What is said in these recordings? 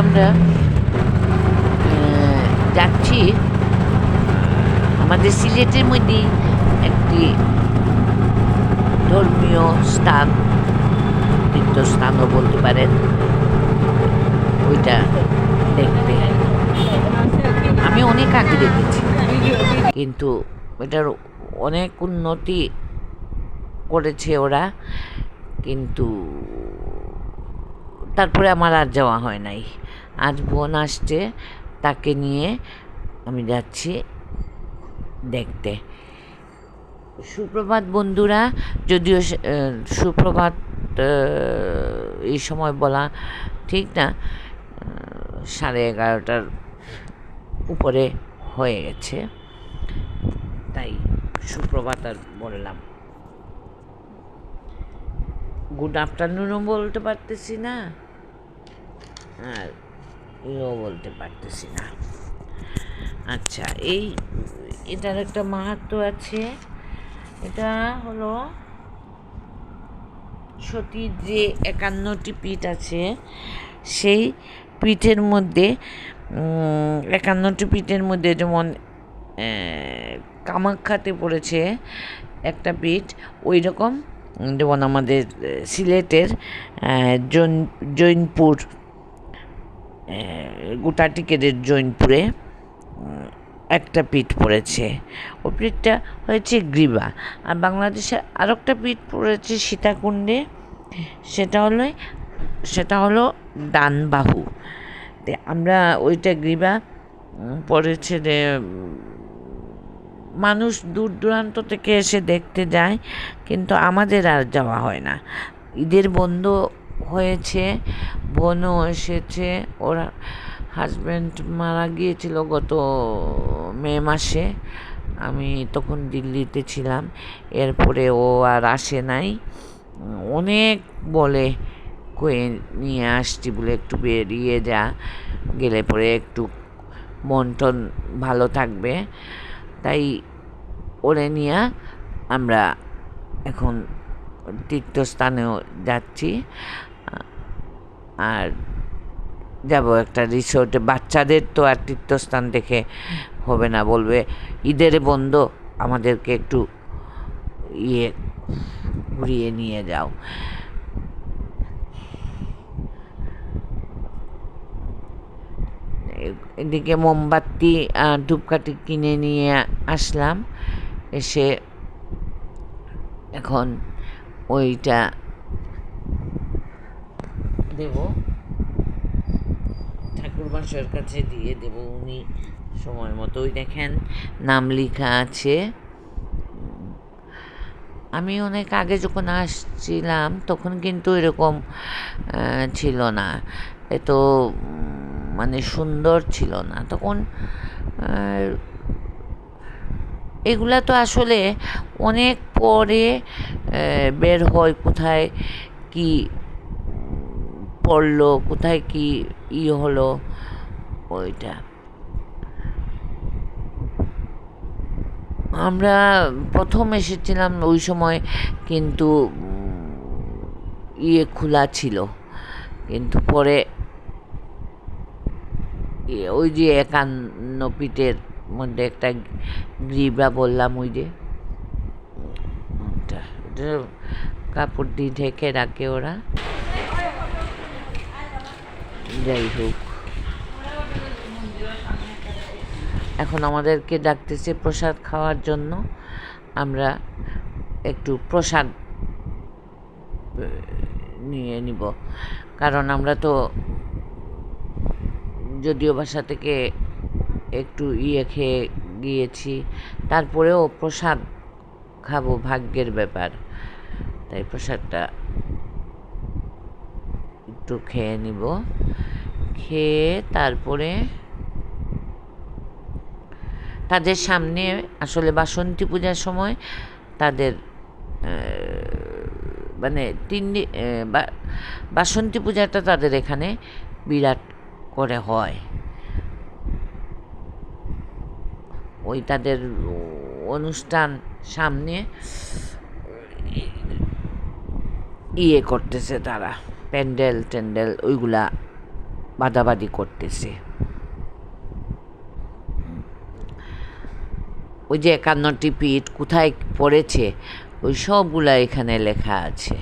আমরা যাচ্ছি আমাদের সিলেটের মধ্যে একটি ধর্মীয় স্থান, তীর্থস্থানও বলতে পারেন। ওইটা দেখতে। আমি অনেক আগে দেখেছি, কিন্তু এটার অনেক উন্নতি করেছে ওরা, কিন্তু তারপরে আমার আর যাওয়া হয় নাই। আজ বোন আসছে, তাকে নিয়ে আমি যাচ্ছি দেখতে। সুপ্রভাত বন্ধুরা, যদিও সুপ্রভাত এই সময় বলা ঠিক না সাড়ে এগারোটার উপরে হয়ে গেছে। তাই সুপ্রভাত আর বললাম। গুড আফটারনুনও বলতে পারতেছি না। আর ইও বলতে পারতেছি না। আচ্ছা এই এটার একটা মাহাত্ম আছে। এটা হলো সতীর যে একান্নটি পীঠ আছে, সেই পীঠের মধ্যে একান্নটি পীঠের মধ্যে যেমন কামাখ্যাতে পড়েছে একটা পীঠ ওই রকম যেমন আমাদের সিলেটের জৈন, জৈনপুর গোটাটিকেদের জৈনপুরে একটা পিঠ পড়েছে। ও পিঠটা হয়েছে গ্রীবা। আর বাংলাদেশে আরেকটা পিঠ পড়েছে সীতাকুণ্ডে, সেটা হলো সেটা হলো ডান বাহু তে আমরা ওইটা গ্রীবা পড়েছে যে, মানুষ দূর দূরান্ত থেকে এসে দেখতে যায়, কিন্তু আমাদের আর যাওয়া হয় না। ঈদের বন্ধ হয়েছে, বোনও এসেছে, ওর হাজব্যান্ড মারা গিয়েছিল গত মে মাসে। আমি তখন দিল্লিতে ছিলাম, এরপরে ও আর আসে নাই। অনেক বলে কয়ে নিয়ে আসছি বলে একটু বেরিয়ে যা, গেলে পরে একটু মন টন ভালো থাকবে। তাই ওরে নিয়ে আমরা এখন তীর্থস্থানেও যাচ্ছি। আর যাব একটা রিসোর্টে বাচ্চাদের তো আর তীর্থস্থান দেখে হবে না, বলবে, ঈদের বন্ধ, আমাদেরকে একটু ইয়ে ঘুরিয়ে নিয়ে যাও। এদিকে মোমবাতি আর ধূপকাঠি কিনে নিয়ে আসলাম। এসে এখন ওইটা দেব। ঠাকুর বাসার কাছে দিয়ে দেব উনি। সময় মতো ওই দেখেন, নাম লেখা আছে। আমি অনেক আগে যখন আসছিলাম, তখন কিন্তু এরকম ছিল না। এত মানে সুন্দর ছিল না। তখন এগুলা তো আসলে অনেক পরে বের হয় কোথায়, কি পড়ল কোথায় কি ই হলো ওইটা। আমরা প্রথম এসেছিলাম ওই সময় কিন্তু ইয়ে খোলা ছিল কিন্তু পরে ইয়ে, ওই যে একান্ন পিঠের মধ্যে একটা গ্রীবা বললাম ওই যে কাপড় দিয়ে ঢেকে রাখে ওরা। যাই হোক। এখন আমাদেরকে ডাকতেছে প্রসাদ খাওয়ার জন্য। আমরা একটু প্রসাদ নিয়ে নিব। কারণ আমরা তো যদিও বাসা থেকে একটু ইয়ে খেয়ে গিয়েছি, তারপরেও প্রসাদ খাব ভাগ্যের ব্যাপার। তাই প্রসাদটা একটু খেয়ে নিব। খেয়ে তারপরে তাদের সামনে আসলে বাসন্তী পূজার সময় তাদের মানে তিন বাসন্তী পূজাটা তাদের এখানে বিরাট করে হয়। ওই তাদের অনুষ্ঠান সামনে ইয়ে করতেছে তারা, প্যান্ডেল ট্যান্ডেল ওইগুলা বাদাবাদি করতেছে। ওই যে একান্নটি পিঠ কোথায় পড়েছে, ওই সবগুলা এখানে লেখা আছে।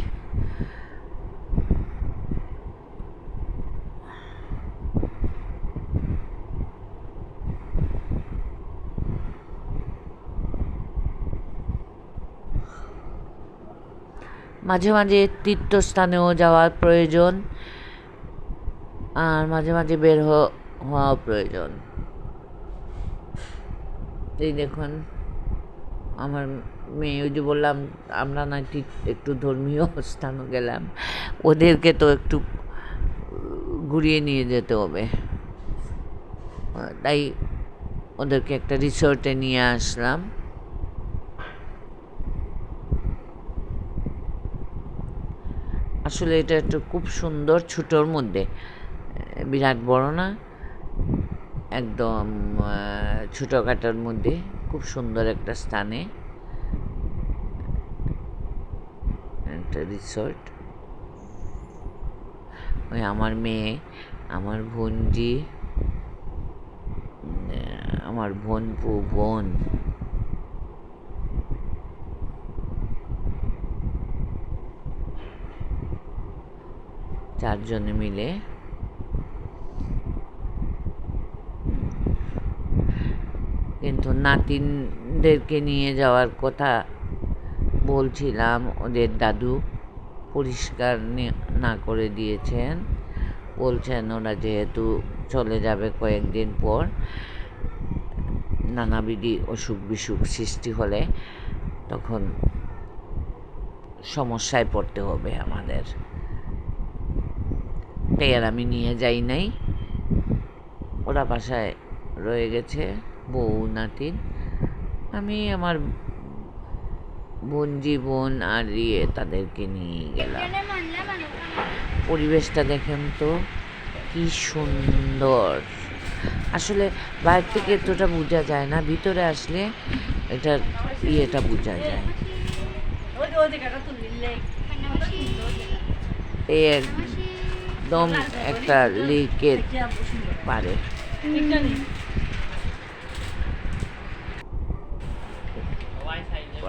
মাঝে মাঝে তীর্থস্থানেও যাওয়ার প্রয়োজন। আর মাঝে মাঝে বের হওয়া প্রয়োজন। এই দেখুন, আমার মেয়ে, ওই যে বললাম, আমরা নাকি একটু ধর্মীয় স্থানও গেলাম। ওদেরকে তো একটু ঘুরিয়ে নিয়ে যেতে হবে। তাই ওদেরকে একটা রিসোর্টে নিয়ে আসলাম। আসলে এটা একটা খুব সুন্দর ছোটোর মধ্যে। বিরাট বড় না, একদম ছোটোখাটোর মধ্যে, খুব সুন্দর একটা স্থানে, একটা রিসোর্ট ওই আমার মেয়ে, আমার বোনজি আমার বোন পু বোন চারজনে মিলে কিন্তু নাতিনদেরকে নিয়ে যাওয়ার কথা বলছিলাম। ওদের দাদু পরিষ্কার না করে দিয়েছেন। বলছেন ওরা যেহেতু চলে যাবে কয়েকদিন পর, নানাবিধি অসুখ বিসুখ সৃষ্টি হলে তখন সমস্যায় পড়তে হবে আমাদের। তাই আর আমি নিয়ে যাই নাই। ওরা বাসায় রয়ে গেছে। বউ, নাতিন। আমি আমার বোন জীবন আর ইয়ে তাদেরকে নিয়ে গেলাম। পরিবেশটা দেখেন তো, কি সুন্দর। আসলে বাইরে থেকে এতটা বোঝা যায় না, ভিতরে আসলে এটা ইয়েটা বোঝা যায়। এই একদম একটা লেকের পারে।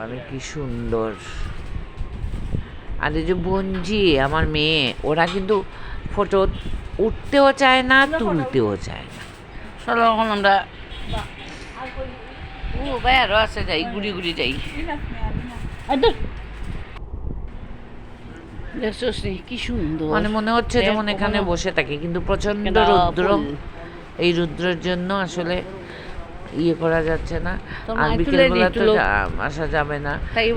মানে কি সুন্দর। আর এই যে বঞ্জি আমার মেয়ে ওরা কিন্তু ফটো উঠতেও চায় না তুলতেও চায় না। চলো এখন আমরা ও ভাই আরও আছে যাই ঘুরি ঘুরি যাই। কি সুন্দর। মানে মনে হচ্ছে যেমন এখানে বসে থাকি কিন্তু প্রচণ্ড রৌদ্র। এই রৌদ্রের জন্য আসলে ইয়ে করা যাচ্ছে না। আর মায়ের বিকেল তুলে বেলা তো আসা যাবে না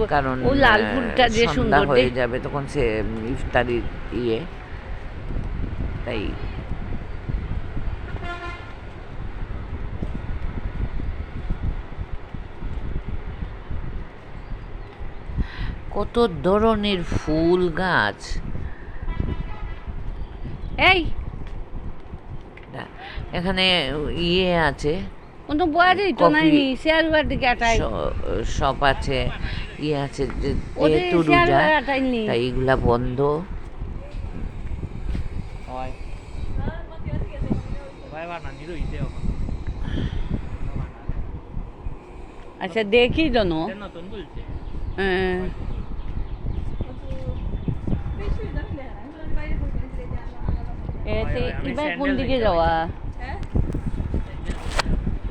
কারণ ও লাল ফুলটা যে সুন্দর হয়ে যাবে তখন সে উম, ইফতারির ইয়ে। তাই। কত ধরনের ফুল গাছ। এই! এখানে ইয়ে আছে। অন্য বয়ারই তো নাই শেয়ার বার দিকে আটাই সব আছে ইয়ে আছে যেহেতু রোজা নি তাই এগুলা বন্ধ। আচ্ছা দেখি জানো হ্যাঁ। এবার কোন দিকে যাওয়া?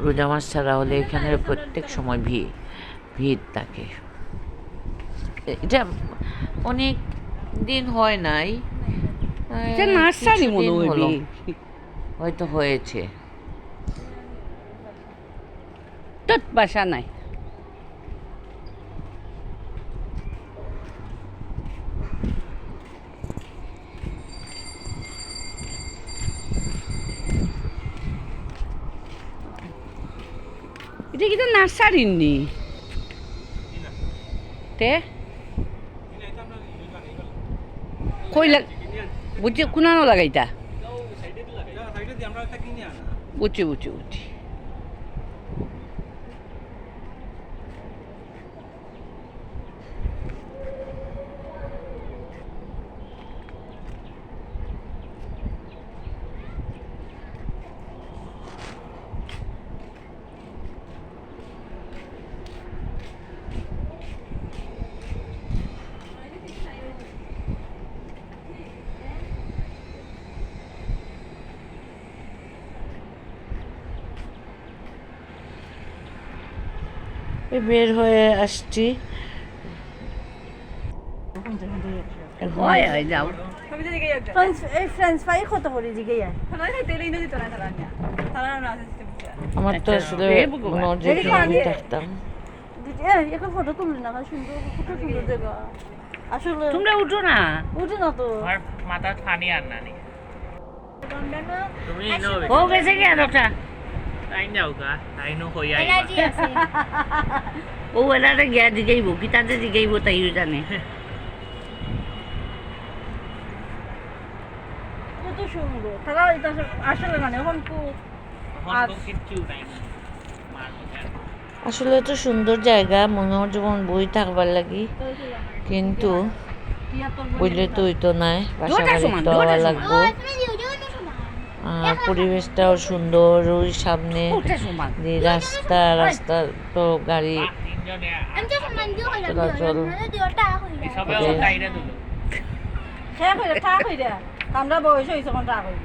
রোজা মাস ছাড়া হলে এখানে প্রত্যেক সময় ভিড় ভিড় থাকে। এটা অনেক দিন হয় নাই। নার্সারি মনে হলো। হয়তো হয়েছে। বাসা নাই? এটা কিন্তু নার্সারির নি? তে? কই লাগ বুঝছি কোনানো লাগাইতা? বুঝছি বুঝছি বুঝছি এই বের হয়ে আসছি এখন হয় হয় যাও ফ্রেঞ্চ এই ফ্রেঞ্চ ফ্রাই কত করে জিগে যায় আমার তো আসলে আমি থাকতাম এখন ফটো তুললি না সুন্দর সুন্দর আসলে তোমরা উঠো না। উঠে না তো। আমার পানি আর না ও গেছে কি কত সুন্দর। তারা এটা আসলে মানে এখন তো কিচ্ছু নাই। আসলে তো সুন্দর জায়গা মনে হয় যেমন বই থাকবার লাগি। কিন্তু বইলে তো হইতো নাই বাসা বাড়ি তো। লাগবো। পরিবেশটাও সুন্দর ওই সামনে যে রাস্তা রাস্তা তো গাড়ি চলাচল। কইরা আমরা বয়স হয়েছে এখন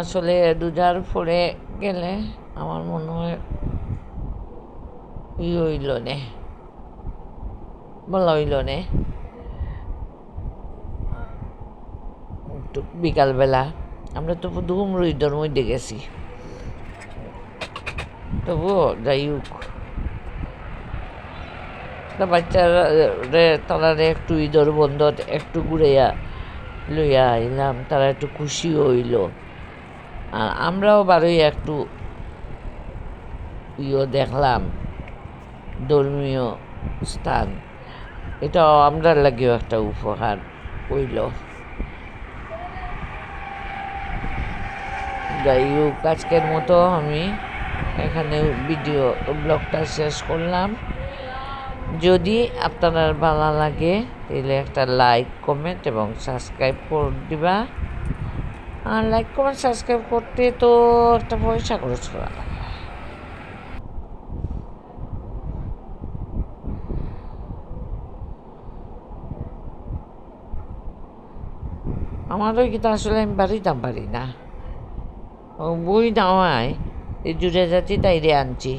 আসলে দুজার পরে গেলে আমার মনে হয় ই হইল নে। বলা হইল নে। বিকালবেলা। আমরা তো ধুম রইদর মধ্যে গেছি। তবুও যাই হোক। বাচ্চারা তারা একটু ঈদর বন্ধত একটু ঘুরাইয়া লইয়া আইলাম, তারা একটু খুশি হইল। আর আমরাও বারোই একটু ইয়ে দেখলাম, ধর্মীয় স্থান। এটা আমরার লাগেও একটা উপহার হইল। যাই হোক, আজকের মতো আমি এখানে ভিডিও ব্লগটা শেষ করলাম। যদি আপনার ভালো লাগে, তাহলে একটা লাইক, কমেন্ট এবং সাবস্ক্রাইব করে দিবা। আর লাইক কমেন্ট সাবস্ক্রাইব করতে তো একটা পয়সা খরচ করা। আমারও কিন্তু আসলে আমি বাড়িতাম পারি না বই এই জুড়ে যাচ্ছি তাইরে আনছি